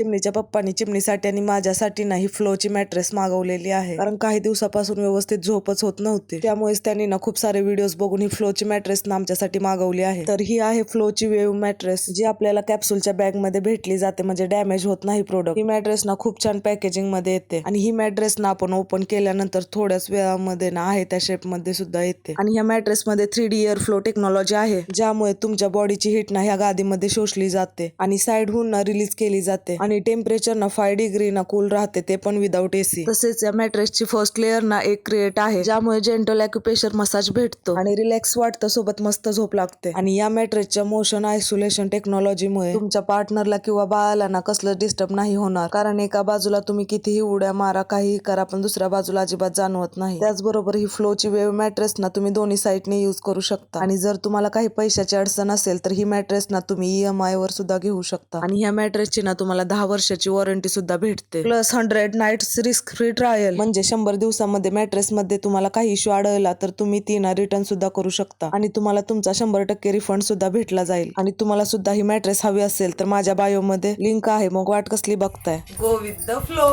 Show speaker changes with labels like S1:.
S1: चिमणीच्या पप्पानी चिमणीसाठी आणि माझ्यासाठी नाही फ्लोची मॅट्रेस मागवलेली आहे. कारण काही दिवसापासून व्यवस्थित झोपच होत नव्हती. त्यामुळेच त्यांनी ना खूप सारे व्हिडिओज बघून ही फ्लोची मॅट्रेस ना आमच्यासाठी मागवली आहे. तर ही आहे फ्लोची वेव्ह मॅट्रेस जी आपल्याला कॅप्सूलच्या बॅगमध्ये भेटली जाते म्हणजे डॅमेज होत नाही प्रोडक्ट ही मॅट्रेस ना खूप छान पॅकेजिंगमध्ये येते. आणि ही मॅट्रेस ना आपण ओपन केल्यानंतर थोड्याच वेळामध्ये ना आहे त्या शेपमध्ये सुद्धा येते. आणि ह्या मॅट्रेस मध्ये three D air flow technology आहे ज्यामुळे तुमच्या बॉडीची हिट ना ह्या गादीमध्ये शोषली जाते आणि साइड हून ना रिलीज केली जाते. आणि टेम्परेचर ना फाय डिग्री ना कूल राहते ते पण विदाऊट एसी तसेच या मॅट्रेसची फर्स्ट लेअर ना एक क्रिएट आहे ज्यामुळे जेंटल अॅक्युपेशर मसाज भेटतो. आणि रिलॅक्स वाटतं सोबत मस्त झोप लागते. आणि या मॅट्रेसच्या मोशन आयसोलेशन टेक्नॉलॉजीमुळे तुमच्या पार्टनरला किंवा बाळाला ना कसलं डिस्टर्ब नाही होणार. कारण एका बाजूला तुम्ही कितीही उड्या मारा काहीही करा पण दुसऱ्या बाजूला अजिबात जाणवत नाही. त्याचबरोबर ही फ्लोची वेव मॅट्रेस ना तुम्ही दोन्ही साईडने युज करू शकता. आणि जर तुम्हाला काही पैशाची अडचण असेल तर ही मॅट्रेस ना तुम्ही ईएमआय वर सुद्धा घेऊ शकता. आणि ह्या मॅट्रेसची ना तुम्हाला दहा वर्षाची वॉरंटी सुद्धा भेटते. Plus hundred nights risk free trial म्हणजे शंभर दिवसामध्ये मॅट्रेस मध्ये तुम्हाला काही इश्यू आढळला तर तुम्ही ती ना रिटर्न सुद्धा करू शकता. आणि तुम्हाला तुमचा शंभर टक्के रिफंड सुद्धा भेटला जाईल. आणि तुम्हाला सुद्धा ही मॅट्रेस हवी असेल तर माझ्या बायो मध्ये लिंक आहे. मग वाट कसली बघताय? Go with the flow